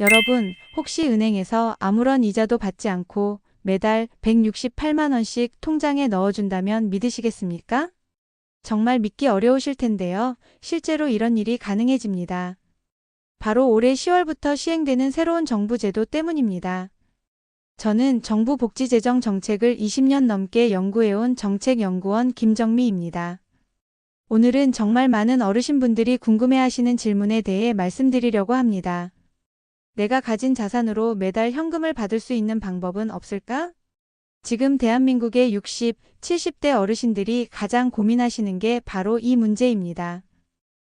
여러분, 혹시 은행에서 아무런 이자도 받지 않고 매달 168만원씩 통장에 넣어준다면 믿으시겠습니까? 정말 믿기 어려우실 텐데요. 실제로 이런 일이 가능해집니다. 바로 올해 10월부터 시행되는 새로운 정부 제도 때문입니다. 저는 정부 복지재정 정책을 20년 넘게 연구해온 정책연구원 김정미입니다. 오늘은 정말 많은 어르신분들이 궁금해하시는 질문에 대해 말씀드리려고 합니다. 내가 가진 자산으로 매달 현금을 받을 수 있는 방법은 없을까? 지금 대한민국의 60, 70대 어르신들이 가장 고민하시는 게 바로 이 문제입니다.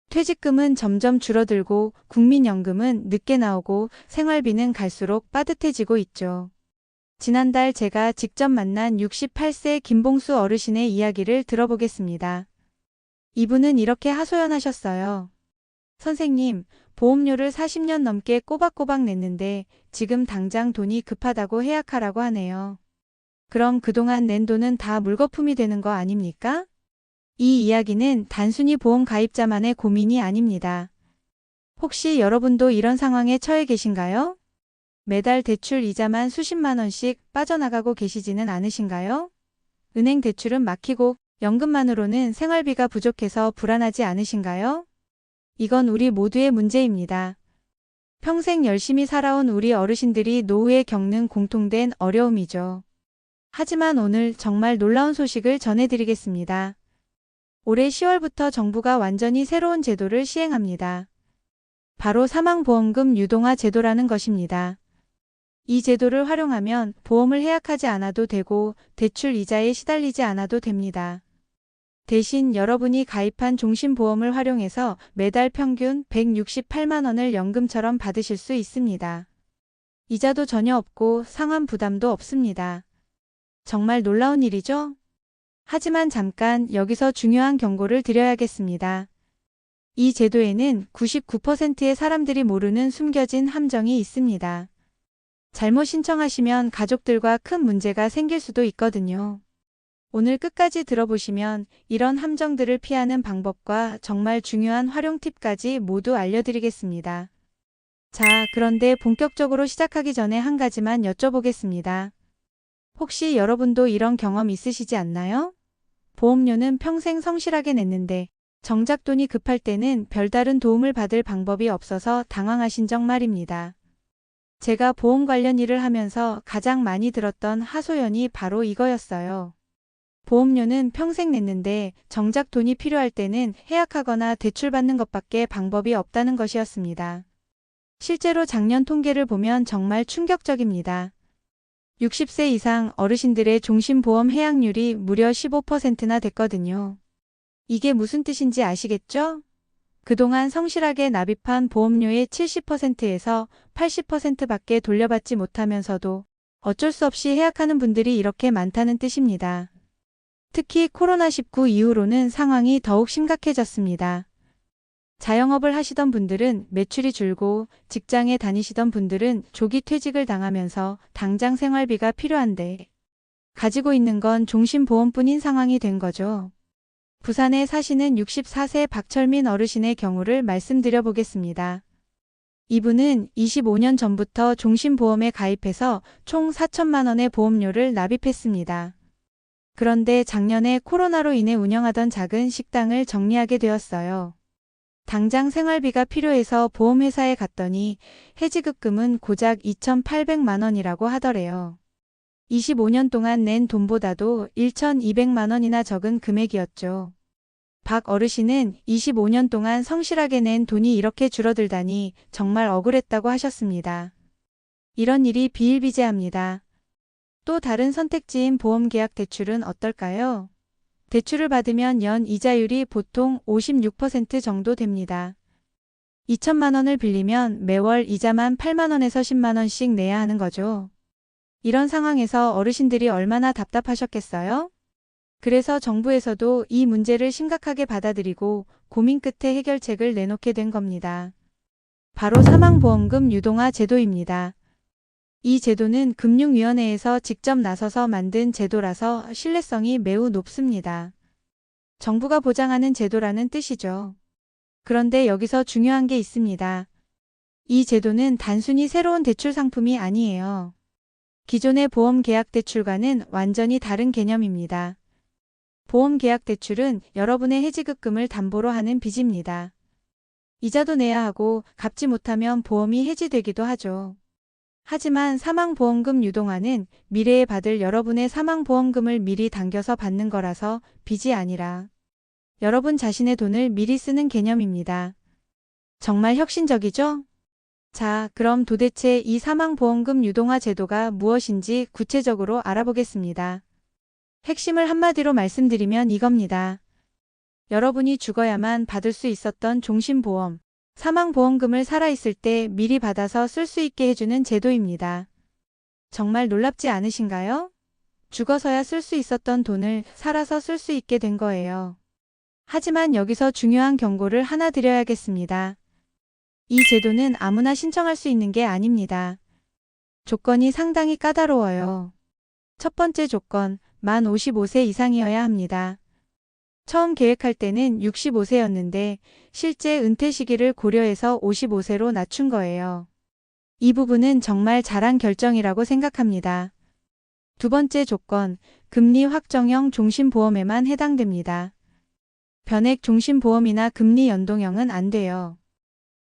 퇴직금은 점점 줄어들고 국민연금은 늦게 나오고 생활비는 갈수록 빠듯해지고 있죠. 지난달 제가 직접 만난 68세 김봉수 어르신의 이야기를 들어보겠습니다. 이분은 이렇게 하소연하셨어요. 선생님, 보험료를 40년 넘게 꼬박꼬박 냈는데 지금 당장 돈이 급하다고 해약하라고 하네요. 그럼 그동안 낸 돈은 다 물거품이 되는 거 아닙니까? 이 이야기는 단순히 보험 가입자만의 고민이 아닙니다. 혹시 여러분도 이런 상황에 처해 계신가요? 매달 대출 이자만 수십만 원씩 빠져나가고 계시지는 않으신가요? 은행 대출은 막히고 연금만으로는 생활비가 부족해서 불안하지 않으신가요? 이건 우리 모두의 문제입니다. 평생 열심히 살아온 우리 어르신들이 노후에 겪는 공통된 어려움이죠. 하지만 오늘 정말 놀라운 소식을 전해드리겠습니다. 올해 10월부터 정부가 완전히 새로운 제도를 시행합니다. 바로 사망보험금 유동화 제도라는 것입니다. 이 제도를 활용하면 보험을 해약하지 않아도 되고 대출 이자에 시달리지 않아도 됩니다. 대신 여러분이 가입한 종신보험을 활용해서 매달 평균 168만 원을 연금처럼 받으실 수 있습니다. 이자도 전혀 없고 상환 부담도 없습니다. 정말 놀라운 일이죠? 하지만 잠깐 여기서 중요한 경고를 드려야겠습니다. 이 제도에는 99%의 사람들이 모르는 숨겨진 함정이 있습니다. 잘못 신청하시면 가족들과 큰 문제가 생길 수도 있거든요. 오늘 끝까지 들어보시면 이런 함정들을 피하는 방법과 정말 중요한 활용 팁까지 모두 알려드리겠습니다. 자, 그런데 본격적으로 시작하기 전에 한 가지만 여쭤보겠습니다. 혹시 여러분도 이런 경험 있으시지 않나요? 보험료는 평생 성실하게 냈는데 정작 돈이 급할 때는 별다른 도움을 받을 방법이 없어서 당황하신 적 말입니다. 제가 보험 관련 일을 하면서 가장 많이 들었던 하소연이 바로 이거였어요. 보험료는 평생 냈는데 정작 돈이 필요할 때는 해약하거나 대출받는 것밖에 방법이 없다는 것이었습니다. 실제로 작년 통계를 보면 정말 충격적입니다. 60세 이상 어르신들의 종신보험 해약률이 무려 15%나 됐거든요. 이게 무슨 뜻인지 아시겠죠? 그동안 성실하게 납입한 보험료의 70%에서 80%밖에 돌려받지 못하면서도 어쩔 수 없이 해약하는 분들이 이렇게 많다는 뜻입니다. 특히 코로나19 이후로는 상황이 더욱 심각해졌습니다. 자영업을 하시던 분들은 매출이 줄고 직장에 다니시던 분들은 조기 퇴직을 당하면서 당장 생활비가 필요한데 가지고 있는 건 종신보험뿐인 상황이 된 거죠. 부산에 사시는 64세 박철민 어르신의 경우를 말씀드려 보겠습니다. 이분은 25년 전부터 종신보험에 가입해서 총 4천만 원의 보험료를 납입했습니다. 그런데 작년에 코로나로 인해 운영하던 작은 식당을 정리하게 되었어요. 당장 생활비가 필요해서 보험회사에 갔더니 해지급금은 고작 2,800만 원이라고 하더래요. 25년 동안 낸 돈보다도 1,200만 원이나 적은 금액이었죠. 박 어르신은 25년 동안 성실하게 낸 돈이 이렇게 줄어들다니 정말 억울했다고 하셨습니다. 이런 일이 비일비재합니다. 또 다른 선택지인 보험계약 대출은 어떨까요? 대출을 받으면 연 이자율이 보통 56% 정도 됩니다. 2천만 원을 빌리면 매월 이자만 8만 원에서 10만 원씩 내야 하는 거죠. 이런 상황에서 어르신들이 얼마나 답답하셨겠어요? 그래서 정부에서도 이 문제를 심각하게 받아들이고 고민 끝에 해결책을 내놓게 된 겁니다. 바로 사망보험금 유동화 제도입니다. 이 제도는 금융위원회에서 직접 나서서 만든 제도라서 신뢰성이 매우 높습니다. 정부가 보장하는 제도라는 뜻이죠. 그런데 여기서 중요한 게 있습니다. 이 제도는 단순히 새로운 대출 상품이 아니에요. 기존의 보험 계약 대출과는 완전히 다른 개념입니다. 보험 계약 대출은 여러분의 해지급금을 담보로 하는 빚입니다. 이자도 내야 하고 갚지 못하면 보험이 해지되기도 하죠. 하지만 사망보험금 유동화는 미래에 받을 여러분의 사망보험금을 미리 당겨서 받는 거라서 빚이 아니라 여러분 자신의 돈을 미리 쓰는 개념입니다. 정말 혁신적이죠? 자, 그럼 도대체 이 사망보험금 유동화 제도가 무엇인지 구체적으로 알아보겠습니다. 핵심을 한마디로 말씀드리면 이겁니다. 여러분이 죽어야만 받을 수 있었던 종신보험, 사망보험금을 살아있을 때 미리 받아서 쓸 수 있게 해주는 제도입니다. 정말 놀랍지 않으신가요? 죽어서야 쓸 수 있었던 돈을 살아서 쓸 수 있게 된 거예요. 하지만 여기서 중요한 경고를 하나 드려야겠습니다. 이 제도는 아무나 신청할 수 있는 게 아닙니다. 조건이 상당히 까다로워요. 첫 번째 조건, 만 55세 이상이어야 합니다. 처음 계획할 때는 65세였는데 실제 은퇴 시기를 고려해서 55세로 낮춘 거예요. 이 부분은 정말 잘한 결정이라고 생각합니다. 두 번째 조건, 금리 확정형 종신보험에만 해당됩니다. 변액 종신보험이나 금리 연동형은 안 돼요.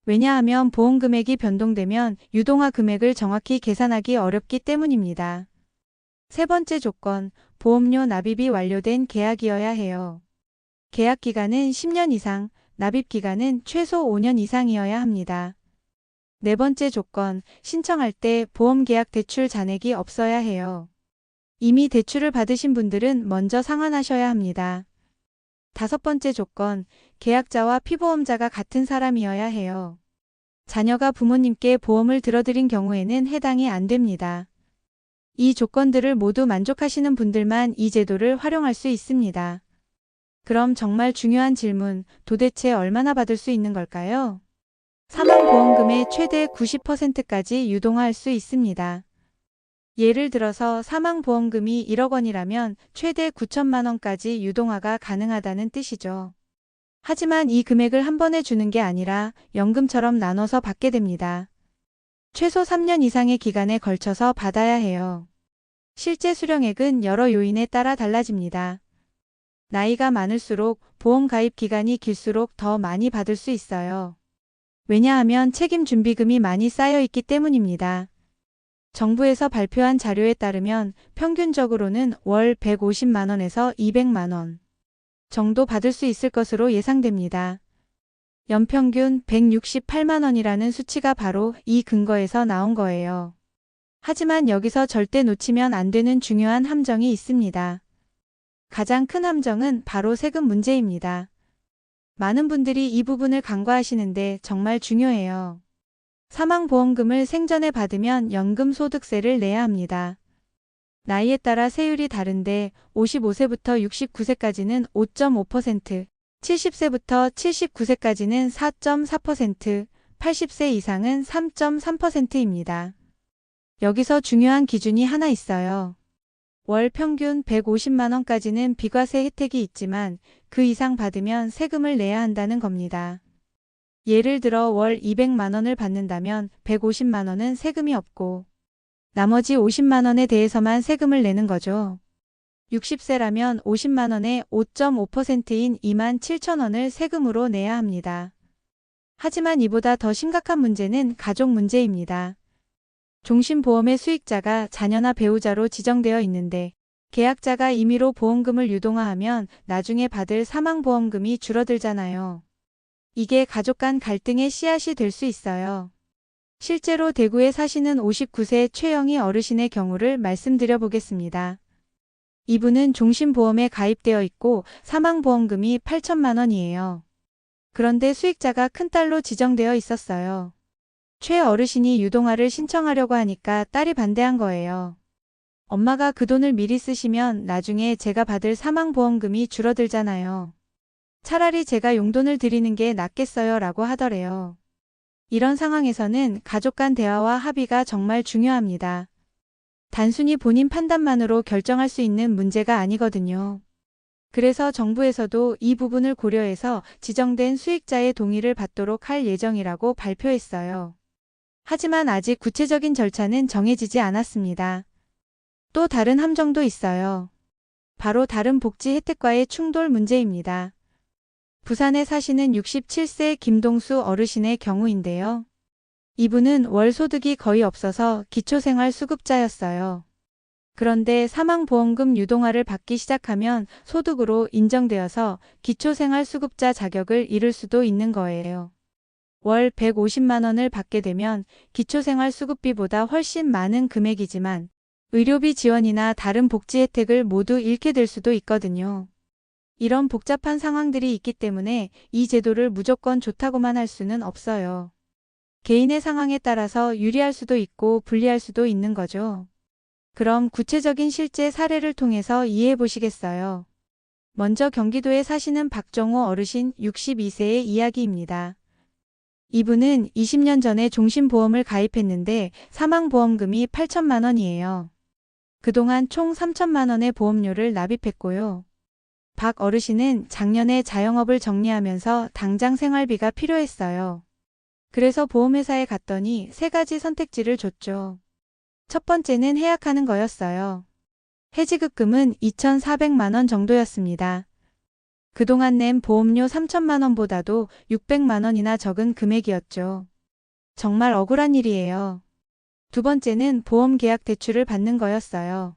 왜냐하면 보험 금액이 변동되면 유동화 금액을 정확히 계산하기 어렵기 때문입니다. 세 번째 조건, 보험료 납입이 완료된 계약이어야 해요. 계약 기간은 10년 이상, 납입 기간은 최소 5년 이상이어야 합니다. 네 번째 조건, 신청할 때 보험 계약 대출 잔액이 없어야 해요. 이미 대출을 받으신 분들은 먼저 상환하셔야 합니다. 다섯 번째 조건, 계약자와 피보험자가 같은 사람이어야 해요. 자녀가 부모님께 보험을 들어드린 경우에는 해당이 안 됩니다. 이 조건들을 모두 만족하시는 분들만 이 제도를 활용할 수 있습니다. 그럼 정말 중요한 질문, 도대체 얼마나 받을 수 있는 걸까요? 사망보험금의 최대 90%까지 유동화할 수 있습니다. 예를 들어서 사망보험금이 1억 원이라면 최대 9천만 원까지 유동화가 가능하다는 뜻이죠. 하지만 이 금액을 한 번에 주는 게 아니라 연금처럼 나눠서 받게 됩니다. 최소 3년 이상의 기간에 걸쳐서 받아야 해요. 실제 수령액은 여러 요인에 따라 달라집니다. 나이가 많을수록 보험 가입 기간이 길수록 더 많이 받을 수 있어요. 왜냐하면 책임 준비금이 많이 쌓여 있기 때문입니다. 정부에서 발표한 자료에 따르면 평균적으로는 월 150만원에서 200만원 정도 받을 수 있을 것으로 예상됩니다. 연평균 168만원이라는 수치가 바로 이 근거에서 나온 거예요. 하지만 여기서 절대 놓치면 안 되는 중요한 함정이 있습니다. 가장 큰 함정은 바로 세금 문제입니다. 많은 분들이 이 부분을 간과하시는데 정말 중요해요. 사망보험금을 생전에 받으면 연금소득세를 내야 합니다. 나이에 따라 세율이 다른데 55세부터 69세까지는 5.5%, 70세부터 79세까지는 4.4%, 80세 이상은 3.3%입니다. 여기서 중요한 기준이 하나 있어요. 월 평균 150만원까지는 비과세 혜택이 있지만 그 이상 받으면 세금을 내야 한다는 겁니다. 예를 들어 월 200만원을 받는다면 150만원은 세금이 없고 나머지 50만원에 대해서만 세금을 내는 거죠. 60세라면 50만원에 5.5%인 2만 7천원을 세금으로 내야 합니다. 하지만 이보다 더 심각한 문제는 가족 문제입니다. 종신보험의 수익자가 자녀나 배우자로 지정되어 있는데 계약자가 임의로 보험금을 유동화하면 나중에 받을 사망보험금이 줄어들잖아요. 이게 가족 간 갈등의 씨앗이 될 수 있어요. 실제로 대구에 사시는 59세 최영희 어르신의 경우를 말씀드려 보겠습니다. 이분은 종신보험에 가입되어 있고 사망보험금이 8천만 원이에요. 그런데 수익자가 큰딸로 지정되어 있었어요. 최 어르신이 유동화를 신청하려고 하니까 딸이 반대한 거예요. 엄마가 그 돈을 미리 쓰시면 나중에 제가 받을 사망보험금이 줄어들잖아요. 차라리 제가 용돈을 드리는 게 낫겠어요 라고 하더래요. 이런 상황에서는 가족 간 대화와 합의가 정말 중요합니다. 단순히 본인 판단만으로 결정할 수 있는 문제가 아니거든요. 그래서 정부에서도 이 부분을 고려해서 지정된 수익자의 동의를 받도록 할 예정이라고 발표했어요. 하지만 아직 구체적인 절차는 정해지지 않았습니다. 또 다른 함정도 있어요. 바로 다른 복지 혜택과의 충돌 문제입니다. 부산에 사시는 67세 김동수 어르신의 경우인데요. 이분은 월 소득이 거의 없어서 기초생활 수급자였어요. 그런데 사망보험금 유동화를 받기 시작하면 소득으로 인정되어서 기초생활수급자 자격을 잃을 수도 있는 거예요. 월 150만 원을 받게 되면 기초생활 수급비보다 훨씬 많은 금액이지만 의료비 지원이나 다른 복지 혜택을 모두 잃게 될 수도 있거든요. 이런 복잡한 상황들이 있기 때문에 이 제도를 무조건 좋다고만 할 수는 없어요. 개인의 상황에 따라서 유리할 수도 있고 불리할 수도 있는 거죠. 그럼 구체적인 실제 사례를 통해서 이해해 보시겠어요? 먼저 경기도에 사시는 박정호 어르신 62세의 이야기입니다. 이분은 20년 전에 종신보험을 가입했는데 사망보험금이 8천만 원이에요. 그동안 총 3천만 원의 보험료를 납입했고요. 박 어르신은 작년에 자영업을 정리하면서 당장 생활비가 필요했어요. 그래서 보험회사에 갔더니 세 가지 선택지를 줬죠. 첫 번째는 해약하는 거였어요. 해지급금은 2,400만 원 정도였습니다. 그동안 낸 보험료 3천만 원보다도 600만 원이나 적은 금액이었죠. 정말 억울한 일이에요. 두 번째는 보험 계약 대출을 받는 거였어요.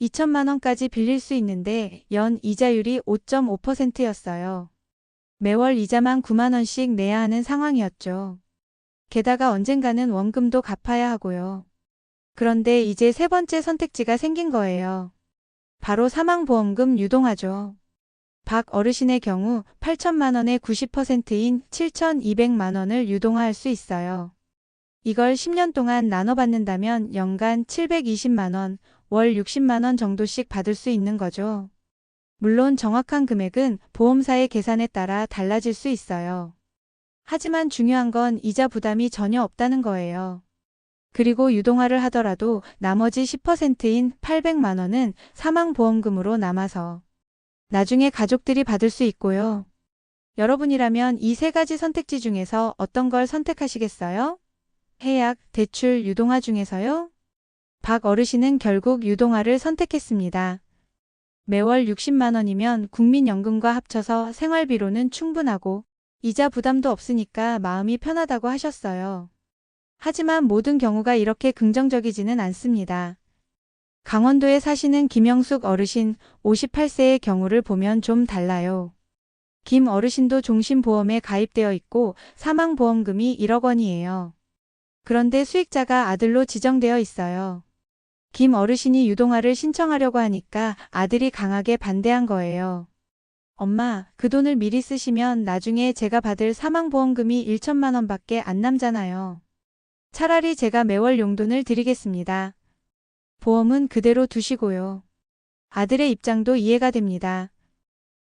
2천만 원까지 빌릴 수 있는데 연 이자율이 5.5%였어요. 매월 이자만 9만 원씩 내야 하는 상황이었죠. 게다가 언젠가는 원금도 갚아야 하고요. 그런데 이제 세 번째 선택지가 생긴 거예요. 바로 사망보험금 유동화죠. 박 어르신의 경우 8천만 원의 90%인 7,200만 원을 유동화할 수 있어요. 이걸 10년 동안 나눠 받는다면 연간 720만 원, 월 60만 원 정도씩 받을 수 있는 거죠. 물론 정확한 금액은 보험사의 계산에 따라 달라질 수 있어요. 하지만 중요한 건 이자 부담이 전혀 없다는 거예요. 그리고 유동화를 하더라도 나머지 10%인 800만 원은 사망보험금으로 남아서 나중에 가족들이 받을 수 있고요. 여러분이라면 이 세 가지 선택지 중에서 어떤 걸 선택하시겠어요? 해약, 대출, 유동화 중에서요? 박 어르신은 결국 유동화를 선택했습니다. 매월 60만 원이면 국민연금과 합쳐서 생활비로는 충분하고 이자 부담도 없으니까 마음이 편하다고 하셨어요. 하지만 모든 경우가 이렇게 긍정적이지는 않습니다. 강원도에 사시는 김영숙 어르신 58세의 경우를 보면 좀 달라요. 김 어르신도 종신보험에 가입되어 있고 사망보험금이 1억 원이에요. 그런데 수익자가 아들로 지정되어 있어요. 김 어르신이 유동화를 신청하려고 하니까 아들이 강하게 반대한 거예요. 엄마, 그 돈을 미리 쓰시면 나중에 제가 받을 사망보험금이 1천만 원밖에 안 남잖아요. 차라리 제가 매월 용돈을 드리겠습니다. 보험은 그대로 두시고요. 아들의 입장도 이해가 됩니다.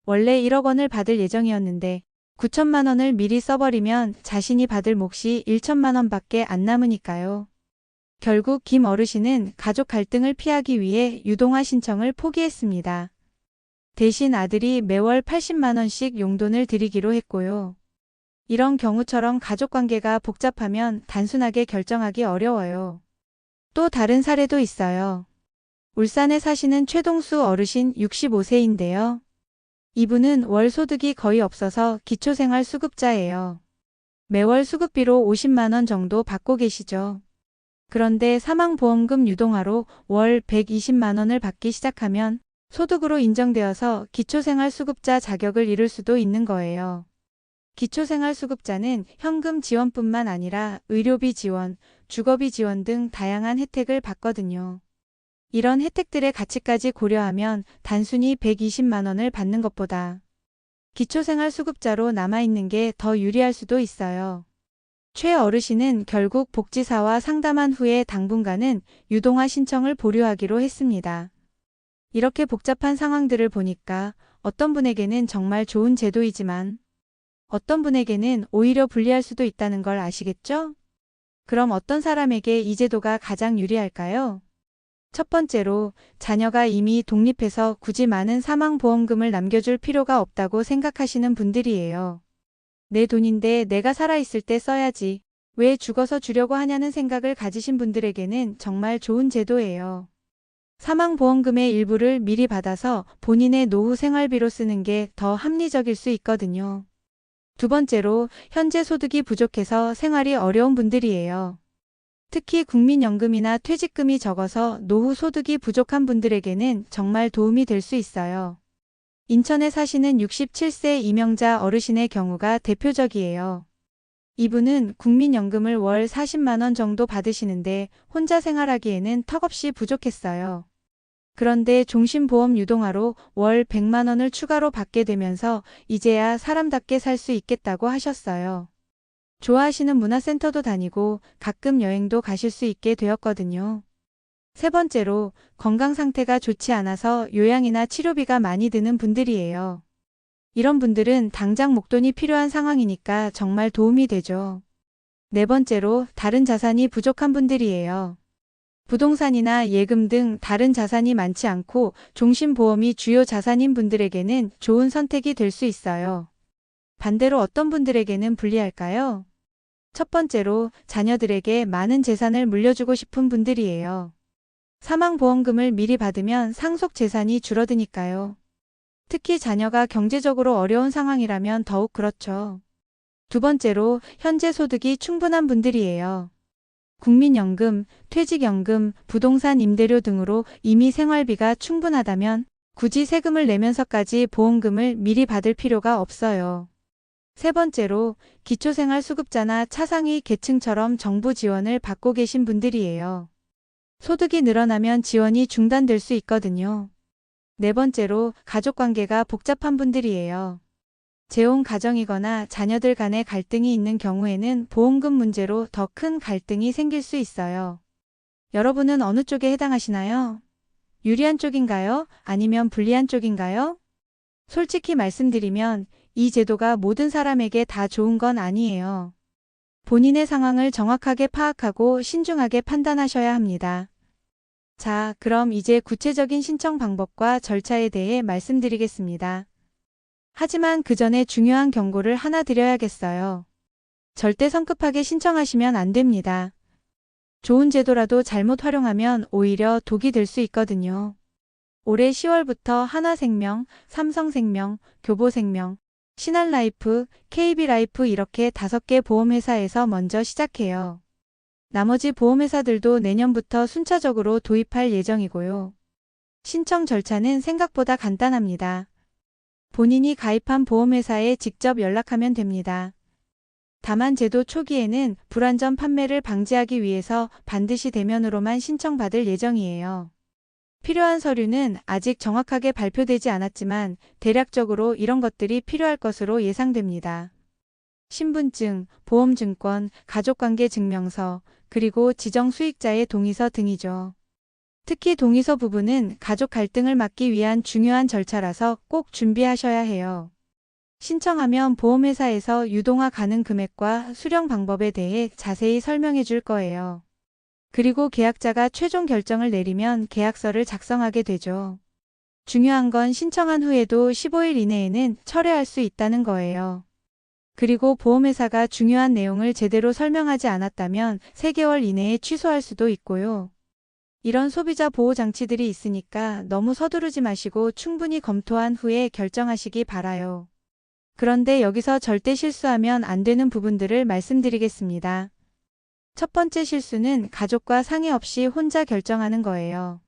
원래 1억 원을 받을 예정이었는데 9천만 원을 미리 써버리면 자신이 받을 몫이 1천만 원밖에 안 남으니까요. 결국 김 어르신은 가족 갈등을 피하기 위해 유동화 신청을 포기했습니다. 대신 아들이 매월 80만 원씩 용돈을 드리기로 했고요. 이런 경우처럼 가족 관계가 복잡하면 단순하게 결정하기 어려워요. 또 다른 사례도 있어요. 울산에 사시는 최동수 어르신 65세인데요. 이분은 월 소득이 거의 없어서 기초생활 수급자예요. 매월 수급비로 50만 원 정도 받고 계시죠. 그런데 사망보험금 유동화로 월 120만 원을 받기 시작하면 소득으로 인정되어서 기초생활수급자 자격을 잃을 수도 있는 거예요. 기초생활수급자는 현금 지원뿐만 아니라 의료비 지원, 주거비 지원 등 다양한 혜택을 받거든요. 이런 혜택들의 가치까지 고려하면 단순히 120만 원을 받는 것보다 기초생활수급자로 남아있는 게 더 유리할 수도 있어요. 최 어르신은 결국 복지사와 상담한 후에 당분간은 유동화 신청을 보류하기로 했습니다. 이렇게 복잡한 상황들을 보니까 어떤 분에게는 정말 좋은 제도이지만 어떤 분에게는 오히려 불리할 수도 있다는 걸 아시겠죠? 그럼 어떤 사람에게 이 제도가 가장 유리할까요? 첫 번째로 자녀가 이미 독립해서 굳이 많은 사망보험금을 남겨줄 필요가 없다고 생각하시는 분들이에요. 내 돈인데 내가 살아있을 때 써야지. 왜 죽어서 주려고 하냐는 생각을 가지신 분들에게는 정말 좋은 제도예요. 사망보험금의 일부를 미리 받아서 본인의 노후 생활비로 쓰는 게 더 합리적일 수 있거든요. 두 번째로 현재 소득이 부족해서 생활이 어려운 분들이에요. 특히 국민연금이나 퇴직금이 적어서 노후 소득이 부족한 분들에게는 정말 도움이 될 수 있어요. 인천에 사시는 67세 이명자 어르신의 경우가 대표적이에요. 이분은 국민연금을 월 40만원 정도 받으시는데 혼자 생활하기에는 턱없이 부족했어요. 그런데 종신보험 유동화로 월 100만 원을 추가로 받게 되면서 이제야 사람답게 살 수 있겠다고 하셨어요. 좋아하시는 문화센터도 다니고 가끔 여행도 가실 수 있게 되었거든요. 세 번째로 건강 상태가 좋지 않아서 요양이나 치료비가 많이 드는 분들이에요. 이런 분들은 당장 목돈이 필요한 상황이니까 정말 도움이 되죠. 네 번째로 다른 자산이 부족한 분들이에요. 부동산이나 예금 등 다른 자산이 많지 않고 종신보험이 주요 자산인 분들에게는 좋은 선택이 될 수 있어요. 반대로 어떤 분들에게는 불리할까요? 첫 번째로 자녀들에게 많은 재산을 물려주고 싶은 분들이에요. 사망보험금을 미리 받으면 상속 재산이 줄어드니까요. 특히 자녀가 경제적으로 어려운 상황이라면 더욱 그렇죠. 두 번째로 현재 소득이 충분한 분들이에요. 국민연금, 퇴직연금, 부동산 임대료 등으로 이미 생활비가 충분하다면 굳이 세금을 내면서까지 보험금을 미리 받을 필요가 없어요. 세 번째로 기초생활수급자나 차상위 계층처럼 정부 지원을 받고 계신 분들이에요. 소득이 늘어나면 지원이 중단될 수 있거든요. 네 번째로 가족관계가 복잡한 분들이에요. 재혼 가정이거나 자녀들 간의 갈등이 있는 경우에는 보험금 문제로 더 큰 갈등이 생길 수 있어요. 여러분은 어느 쪽에 해당하시나요? 유리한 쪽인가요? 아니면 불리한 쪽인가요? 솔직히 말씀드리면 이 제도가 모든 사람에게 다 좋은 건 아니에요. 본인의 상황을 정확하게 파악하고 신중하게 판단하셔야 합니다. 자, 그럼 이제 구체적인 신청 방법과 절차에 대해 말씀드리겠습니다. 하지만 그 전에 중요한 경고를 하나 드려야겠어요. 절대 성급하게 신청하시면 안 됩니다. 좋은 제도라도 잘못 활용하면 오히려 독이 될 수 있거든요. 올해 10월부터 하나생명, 삼성생명, 교보생명, 신한라이프, KB라이프 이렇게 다섯 개 보험회사에서 먼저 시작해요. 나머지 보험회사들도 내년부터 순차적으로 도입할 예정이고요. 신청 절차는 생각보다 간단합니다. 본인이 가입한 보험회사에 직접 연락하면 됩니다. 다만 제도 초기에는 불안전 판매를 방지하기 위해서 반드시 대면으로만 신청받을 예정이에요. 필요한 서류는 아직 정확하게 발표되지 않았지만 대략적으로 이런 것들이 필요할 것으로 예상됩니다. 신분증, 보험증권, 가족관계 증명서, 그리고 지정 수익자의 동의서 등이죠. 특히 동의서 부분은 가족 갈등을 막기 위한 중요한 절차라서 꼭 준비하셔야 해요. 신청하면 보험회사에서 유동화 가능 금액과 수령 방법에 대해 자세히 설명해 줄 거예요. 그리고 계약자가 최종 결정을 내리면 계약서를 작성하게 되죠. 중요한 건 신청한 후에도 15일 이내에는 철회할 수 있다는 거예요. 그리고 보험회사가 중요한 내용을 제대로 설명하지 않았다면 3개월 이내에 취소할 수도 있고요. 이런 소비자 보호 장치들이 있으니까 너무 서두르지 마시고 충분히 검토한 후에 결정하시기 바라요. 그런데 여기서 절대 실수하면 안 되는 부분들을 말씀드리겠습니다. 첫 번째 실수는 가족과 상의 없이 혼자 결정하는 거예요.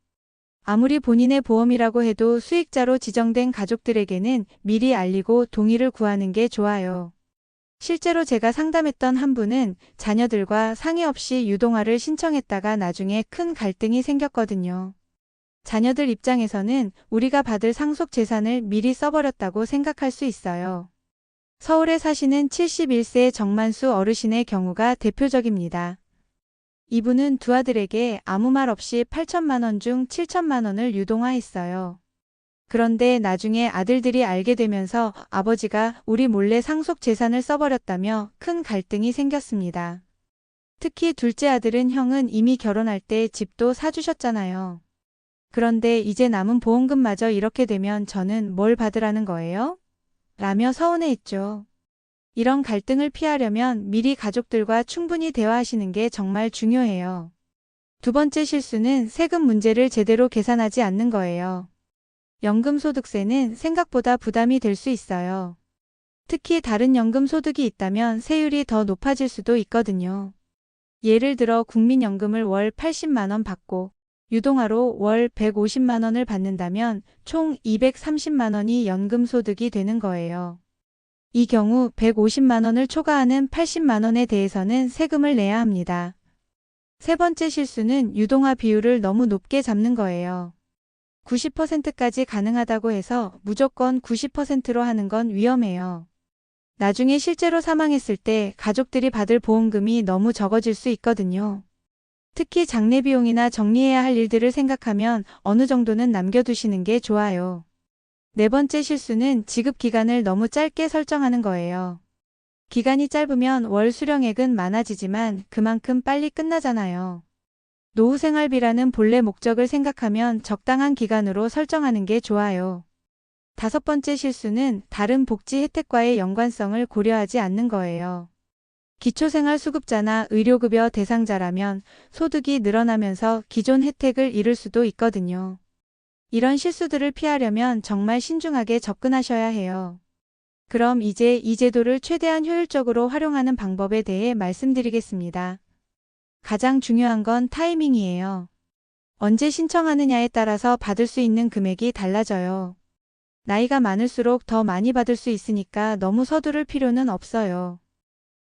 아무리 본인의 보험이라고 해도 수익자로 지정된 가족들에게는 미리 알리고 동의를 구하는 게 좋아요. 실제로 제가 상담했던 한 분은 자녀들과 상의 없이 유동화를 신청했다가 나중에 큰 갈등이 생겼거든요. 자녀들 입장에서는 우리가 받을 상속 재산을 미리 써버렸다고 생각할 수 있어요. 서울에 사시는 71세 정만수 어르신의 경우가 대표적입니다. 이분은 두 아들에게 아무 말 없이 8천만 원 중 7천만 원을 유동화했어요. 그런데 나중에 아들들이 알게 되면서 아버지가 우리 몰래 상속 재산을 써버렸다며 큰 갈등이 생겼습니다. 특히 둘째 아들은 형은 이미 결혼할 때 집도 사주셨잖아요. 그런데 이제 남은 보험금마저 이렇게 되면 저는 뭘 받으라는 거예요? 라며 서운해했죠. 이런 갈등을 피하려면 미리 가족들과 충분히 대화하시는 게 정말 중요해요. 두 번째 실수는 세금 문제를 제대로 계산하지 않는 거예요. 연금소득세는 생각보다 부담이 될 수 있어요. 특히 다른 연금소득이 있다면 세율이 더 높아질 수도 있거든요. 예를 들어 국민연금을 월 80만원 받고 유동화로 월 150만원을 받는다면 총 230만원이 연금소득이 되는 거예요. 이 경우 150만원을 초과하는 80만원에 대해서는 세금을 내야 합니다. 세 번째 실수는 유동화 비율을 너무 높게 잡는 거예요. 90%까지 가능하다고 해서 무조건 90%로 하는 건 위험해요. 나중에 실제로 사망했을 때 가족들이 받을 보험금이 너무 적어질 수 있거든요. 특히 장례 비용이나 정리해야 할 일들을 생각하면 어느 정도는 남겨두시는 게 좋아요. 네 번째 실수는 지급 기간을 너무 짧게 설정하는 거예요. 기간이 짧으면 월 수령액은 많아지지만 그만큼 빨리 끝나잖아요. 노후 생활비라는 본래 목적을 생각하면 적당한 기간으로 설정하는 게 좋아요. 다섯 번째 실수는 다른 복지 혜택과의 연관성을 고려하지 않는 거예요. 기초생활수급자나 의료급여 대상자라면 소득이 늘어나면서 기존 혜택을 잃을 수도 있거든요. 이런 실수들을 피하려면 정말 신중하게 접근하셔야 해요. 그럼 이제 이 제도를 최대한 효율적으로 활용하는 방법에 대해 말씀드리겠습니다. 가장 중요한 건 타이밍이에요. 언제 신청하느냐에 따라서 받을 수 있는 금액이 달라져요. 나이가 많을수록 더 많이 받을 수 있으니까 너무 서두를 필요는 없어요.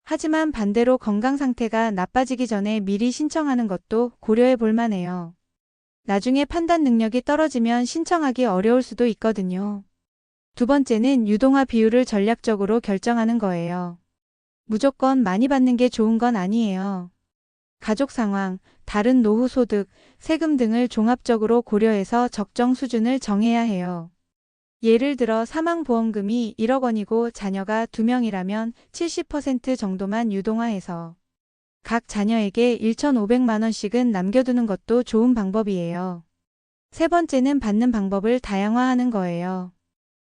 하지만 반대로 건강 상태가 나빠지기 전에 미리 신청하는 것도 고려해 볼 만 해요. 나중에 판단 능력이 떨어지면 신청하기 어려울 수도 있거든요. 두 번째는 유동화 비율을 전략적으로 결정하는 거예요. 무조건 많이 받는 게 좋은 건 아니에요. 가족 상황, 다른 노후 소득, 세금 등을 종합적으로 고려해서 적정 수준을 정해야 해요. 예를 들어 사망보험금이 1억 원이고 자녀가 2명이라면 70% 정도만 유동화해서 각 자녀에게 1,500만 원씩은 남겨두는 것도 좋은 방법이에요. 세 번째는 받는 방법을 다양화하는 거예요.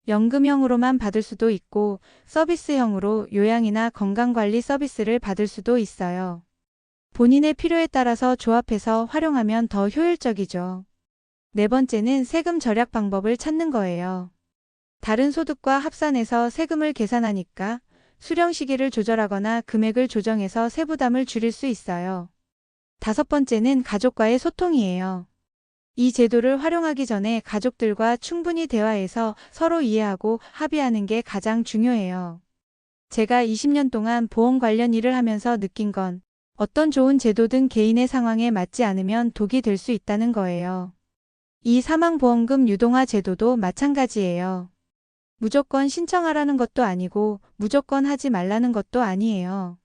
연금형으로만 받을 수도 있고 서비스형으로 요양이나 건강관리 서비스를 받을 수도 있어요. 본인의 필요에 따라서 조합해서 활용하면 더 효율적이죠. 네 번째는 세금 절약 방법을 찾는 거예요. 다른 소득과 합산해서 세금을 계산하니까 수령 시기를 조절하거나 금액을 조정해서 세부담을 줄일 수 있어요. 다섯 번째는 가족과의 소통이에요. 이 제도를 활용하기 전에 가족들과 충분히 대화해서 서로 이해하고 합의하는 게 가장 중요해요. 제가 20년 동안 보험 관련 일을 하면서 느낀 건 어떤 좋은 제도든 개인의 상황에 맞지 않으면 독이 될 수 있다는 거예요. 이 사망보험금 유동화 제도도 마찬가지예요. 무조건 신청하라는 것도 아니고 무조건 하지 말라는 것도 아니에요.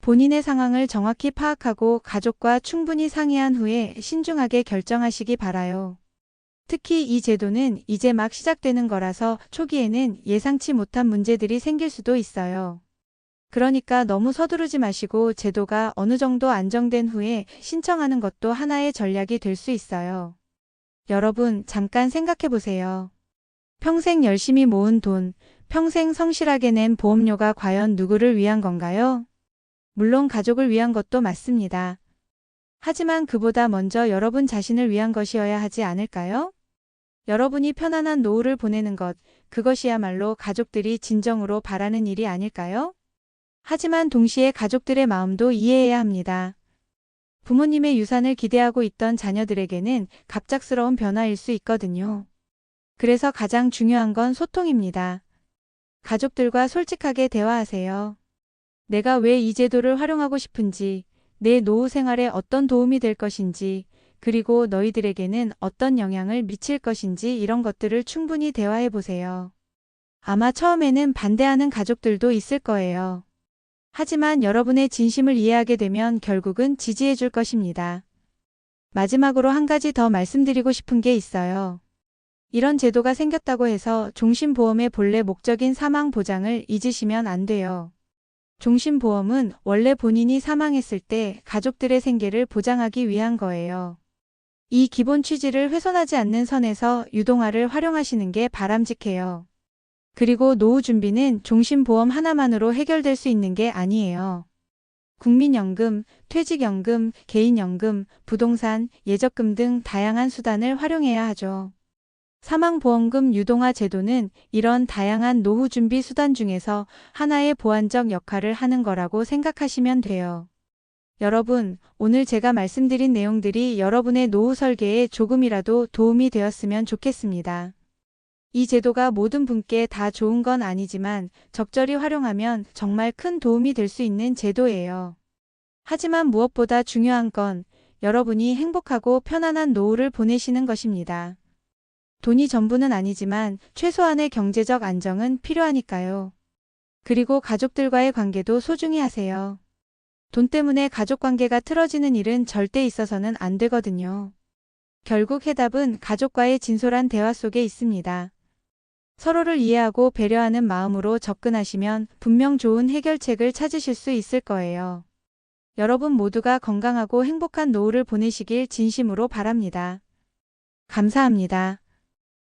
본인의 상황을 정확히 파악하고 가족과 충분히 상의한 후에 신중하게 결정하시기 바라요. 특히 이 제도는 이제 막 시작되는 거라서 초기에는 예상치 못한 문제들이 생길 수도 있어요. 그러니까 너무 서두르지 마시고 제도가 어느 정도 안정된 후에 신청하는 것도 하나의 전략이 될 수 있어요. 여러분, 잠깐 생각해 보세요. 평생 열심히 모은 돈, 평생 성실하게 낸 보험료가 과연 누구를 위한 건가요? 물론 가족을 위한 것도 맞습니다. 하지만 그보다 먼저 여러분 자신을 위한 것이어야 하지 않을까요? 여러분이 편안한 노후를 보내는 것, 그것이야말로 가족들이 진정으로 바라는 일이 아닐까요? 하지만 동시에 가족들의 마음도 이해해야 합니다. 부모님의 유산을 기대하고 있던 자녀들에게는 갑작스러운 변화일 수 있거든요. 그래서 가장 중요한 건 소통입니다. 가족들과 솔직하게 대화하세요. 내가 왜 이 제도를 활용하고 싶은지, 내 노후 생활에 어떤 도움이 될 것인지, 그리고 너희들에게는 어떤 영향을 미칠 것인지 이런 것들을 충분히 대화해 보세요. 아마 처음에는 반대하는 가족들도 있을 거예요. 하지만 여러분의 진심을 이해하게 되면 결국은 지지해 줄 것입니다. 마지막으로 한 가지 더 말씀드리고 싶은 게 있어요. 이런 제도가 생겼다고 해서 종신보험의 본래 목적인 사망 보장을 잊으시면 안 돼요. 종신보험은 원래 본인이 사망했을 때 가족들의 생계를 보장하기 위한 거예요. 이 기본 취지를 훼손하지 않는 선에서 유동화를 활용하시는 게 바람직해요. 그리고 노후 준비는 종신보험 하나만으로 해결될 수 있는 게 아니에요. 국민연금, 퇴직연금, 개인연금, 부동산, 예적금 등 다양한 수단을 활용해야 하죠. 사망보험금 유동화 제도는 이런 다양한 노후 준비 수단 중에서 하나의 보완적 역할을 하는 거라고 생각하시면 돼요. 여러분, 오늘 제가 말씀드린 내용들이 여러분의 노후 설계에 조금이라도 도움이 되었으면 좋겠습니다. 이 제도가 모든 분께 다 좋은 건 아니지만 적절히 활용하면 정말 큰 도움이 될 수 있는 제도예요. 하지만 무엇보다 중요한 건 여러분이 행복하고 편안한 노후를 보내시는 것입니다. 돈이 전부는 아니지만 최소한의 경제적 안정은 필요하니까요. 그리고 가족들과의 관계도 소중히 하세요. 돈 때문에 가족 관계가 틀어지는 일은 절대 있어서는 안 되거든요. 결국 해답은 가족과의 진솔한 대화 속에 있습니다. 서로를 이해하고 배려하는 마음으로 접근하시면 분명 좋은 해결책을 찾으실 수 있을 거예요. 여러분 모두가 건강하고 행복한 노후를 보내시길 진심으로 바랍니다. 감사합니다.